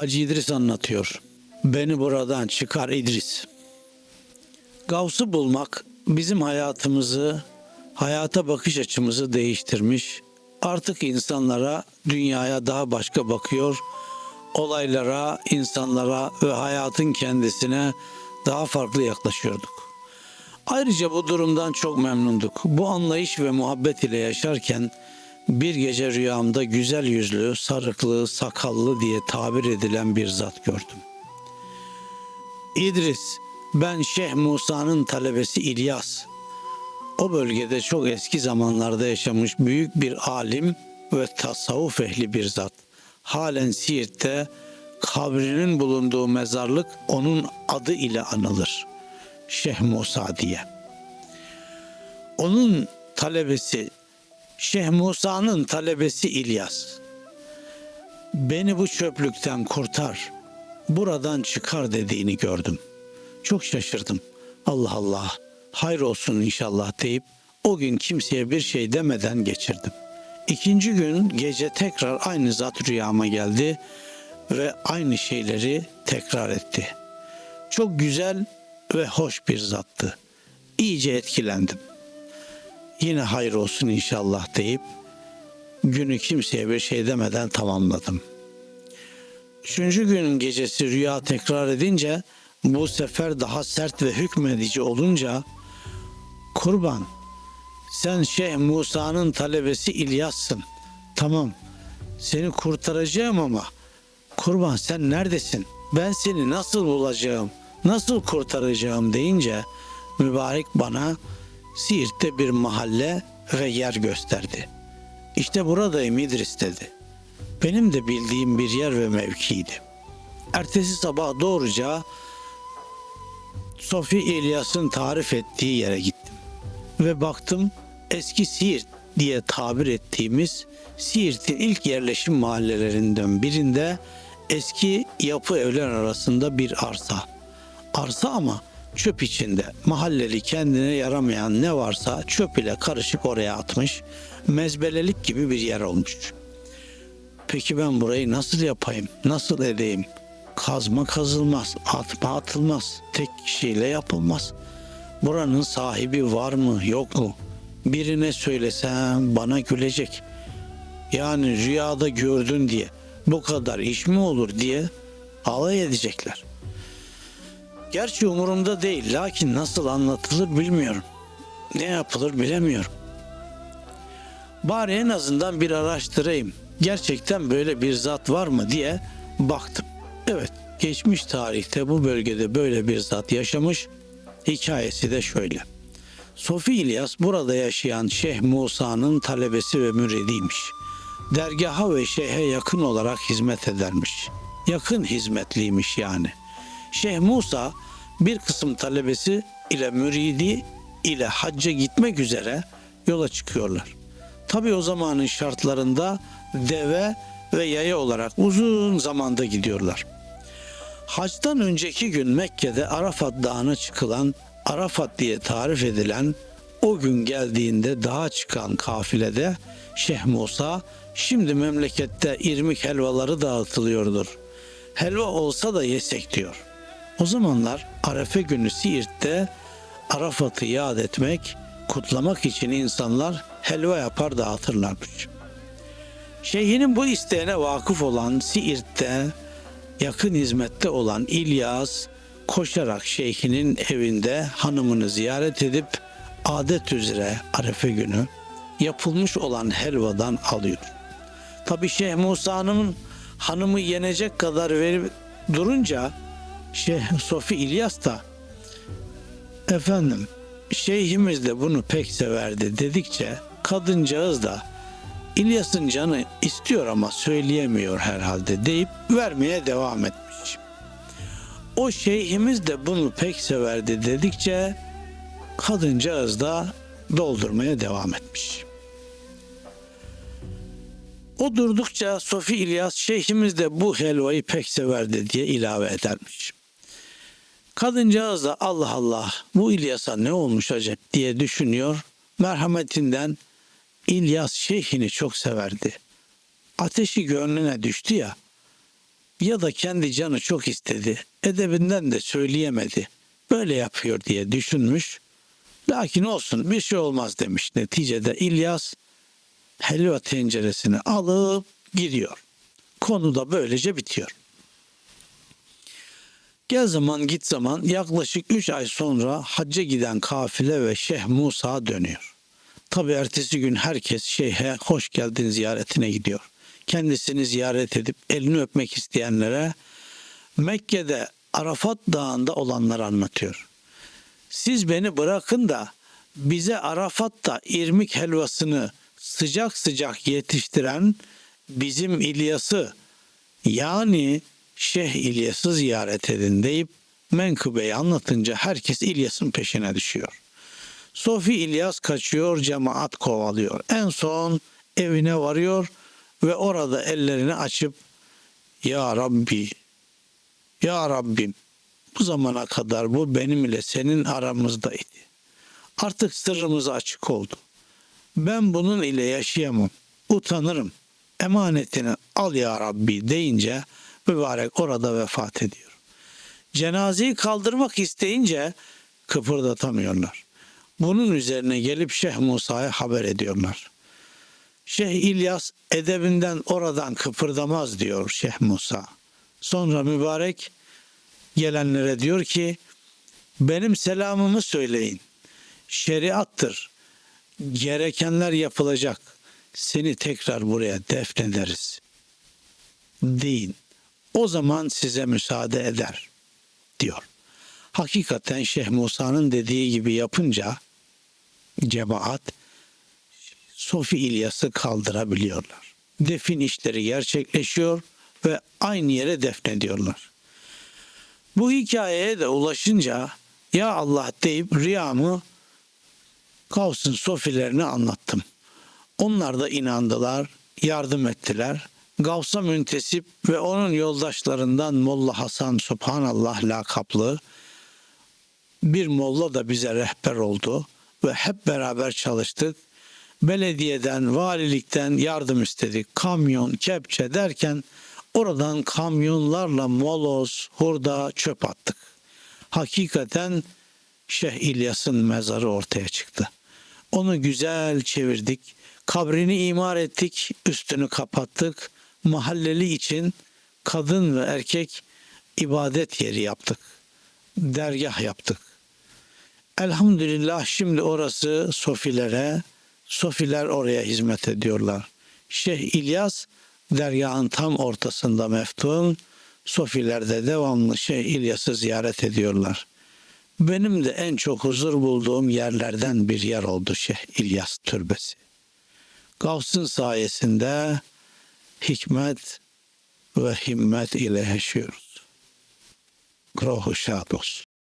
Hacı İdris anlatıyor. Beni buradan çıkar İdris. Gavs'ı bulmak bizim hayatımızı, hayata bakış açımızı değiştirmiş. Artık insanlara, dünyaya daha başka bakıyor. Olaylara, insanlara ve hayatın kendisine daha farklı yaklaşıyorduk. Ayrıca bu durumdan çok memnunduk. Bu anlayış ve muhabbet ile yaşarken bir gece rüyamda güzel yüzlü, sarıklı, sakallı diye tabir edilen bir zat gördüm. İdris, ben Şeyh Musa'nın talebesi İlyas. O bölgede çok eski zamanlarda yaşamış büyük bir alim ve tasavvuf ehli bir zat. Halen Siirt'te kabrinin bulunduğu mezarlık onun adı ile anılır. Şeyh Musa diye. Onun talebesi Şeyh Musa'nın talebesi İlyas. Beni bu çöplükten kurtar, buradan çıkar dediğini gördüm. Çok şaşırdım. Allah Allah, hayır olsun inşallah deyip o gün kimseye bir şey demeden geçirdim. İkinci gün gece tekrar aynı zat rüyama geldi ve aynı şeyleri tekrar etti. Çok güzel ve hoş bir zattı. İyice etkilendim. Yine hayır olsun inşallah deyip günü kimseye bir şey demeden tamamladım. Üçüncü günün gecesi rüya tekrar edince bu sefer daha sert ve hükmedici olunca kurban sen Şeyh Musa'nın talebesi İlyas'sın. Tamam seni kurtaracağım ama kurban sen neredesin? Ben seni nasıl bulacağım? Nasıl kurtaracağım deyince mübarek bana Siirt'te bir mahalle ve yer gösterdi. İşte buradayım İdris dedi. Benim de bildiğim bir yer ve mevkiydi. Ertesi sabah doğruca Sofi İlyas'ın tarif ettiği yere gittim. Ve baktım eski Siirt diye tabir ettiğimiz Siirt'in ilk yerleşim mahallelerinden birinde eski yapı evler arasında bir arsa. Arsa ama çöp içinde. Mahalleli kendine yaramayan ne varsa çöp ile karışık oraya atmış. Mezbelelik gibi bir yer olmuş. Peki ben burayı nasıl yapayım? Nasıl edeyim? Kazma kazılmaz, atma atılmaz, tek kişiyle yapılmaz. Buranın sahibi var mı, yok mu? Birine söylesem bana gülecek. Yani rüyada gördün diye bu kadar iş mi olur diye alay edecekler. Gerçi umurumda değil lakin nasıl anlatılır bilmiyorum. Ne yapılır bilemiyorum. Bari en azından bir araştırayım. Gerçekten böyle bir zat var mı diye baktım. Evet, geçmiş tarihte bu bölgede böyle bir zat yaşamış. Hikayesi de şöyle. Sofi İlyas burada yaşayan Şeyh Musa'nın talebesi ve müridiymiş. Dergaha ve şeyhe yakın olarak hizmet edermiş. Yakın hizmetliymiş yani. Şeyh Musa bir kısım talebesi ile müridi ile hacca gitmek üzere yola çıkıyorlar. Tabi o zamanın şartlarında deve ve yaya olarak uzun zamanda gidiyorlar. Hacdan önceki gün Mekke'de Arafat Dağı'na çıkılan Arafat diye tarif edilen o gün geldiğinde dağa çıkan kafilede Şeyh Musa şimdi memlekette irmik helvaları dağıtılıyordur. Helva olsa da yesek diyor. O zamanlar Arefe günü Siirt'te Arafat'ı yad etmek, kutlamak için insanlar helva yapar dağıtırlarmış. Şeyhinin bu isteğine vakıf olan Siirt'te yakın hizmette olan İlyas koşarak şeyhinin evinde hanımını ziyaret edip adet üzere Arefe günü yapılmış olan helvadan alıyor. Tabi Şeyh Musa'nın hanımı yenecek kadar verip durunca Şeyh Sofi İlyas da efendim şeyhimiz de bunu pek severdi dedikçe kadıncağız da İlyas'ın canı istiyor ama söyleyemiyor herhalde deyip vermeye devam etmiş. O şeyhimiz de bunu pek severdi dedikçe kadıncağız da doldurmaya devam etmiş. O durdukça Sofi İlyas şeyhimiz de bu helvayı pek severdi diye ilave edermiş. Kadıncağız da Allah Allah bu İlyas'a ne olmuş acep diye düşünüyor. Merhametinden İlyas şeyhini çok severdi. Ateşi gönlüne düştü ya ya da kendi canı çok istedi. Edebinden de söyleyemedi. Böyle yapıyor diye düşünmüş. Lakin olsun bir şey olmaz demiş. Neticede İlyas helva tenceresini alıp gidiyor. Konu da böylece bitiyor. Gel zaman git zaman yaklaşık 3 ay sonra hacca giden kafile ve Şeyh Musa dönüyor. Tabi ertesi gün herkes şeyhe hoş geldin ziyaretine gidiyor. Kendisini ziyaret edip elini öpmek isteyenlere Mekke'de Arafat Dağı'nda olanları anlatıyor. Siz beni bırakın da bize Arafat'ta irmik helvasını sıcak sıcak yetiştiren bizim İlyas'ı yani Şeyh İlyas'ı ziyaret edin deyip menkıbeyi anlatınca herkes İlyas'ın peşine düşüyor. Sofi İlyas kaçıyor, cemaat kovalıyor. En son evine varıyor ve orada ellerini açıp Ya Rabbi, Ya Rabbim bu zamana kadar bu benim ile senin aramızdaydı. Artık sırrımız açık oldu. Ben bunun ile yaşayamam. Utanırım. Emanetini al ya Rabbi deyince mübarek orada vefat ediyor. Cenazeyi kaldırmak isteyince kıpırdatamıyorlar. Bunun üzerine gelip Şeyh Musa'ya haber ediyorlar. Şeyh İlyas edebinden oradan kıpırdamaz diyor Şeyh Musa. Sonra mübarek gelenlere diyor ki benim selamımı söyleyin. Şeriattır. Gerekenler yapılacak. Seni tekrar buraya defnederiz. Deyin. O zaman size müsaade eder diyor. Hakikaten Şeyh Musa'nın dediği gibi yapınca cemaat Sofi İlyas'ı kaldırabiliyorlar. Defin işleri gerçekleşiyor ve aynı yere defnediyorlar. Bu hikayeye de ulaşınca ya Allah deyip rüyamı Kavs'ın sofilerine anlattım. Onlar da inandılar, yardım ettiler. Gavs'a müntesip ve onun yoldaşlarından Molla Hasan Subhanallah lakaplı bir molla da bize rehber oldu ve hep beraber çalıştık. Belediyeden, valilikten yardım istedik. Kamyon, kepçe derken oradan kamyonlarla moloz, hurda, çöp attık. Hakikaten Şeyh İlyas'ın mezarı ortaya çıktı. Onu güzel çevirdik. Kabrini imar ettik, üstünü kapattık. Mahalleli için kadın ve erkek ibadet yeri yaptık. Dergah yaptık. Elhamdülillah şimdi orası Sofilere, Sofiler oraya hizmet ediyorlar. Şeyh İlyas dergahın tam ortasında meftun, Sofilerde devamlı Şeyh İlyas'ı ziyaret ediyorlar. Benim de en çok huzur bulduğum yerlerden bir yer oldu Şeyh İlyas Türbesi. Gavs'ın sayesinde hikmet ve himmet ile yaşıyoruz. Ruhu şad olsun.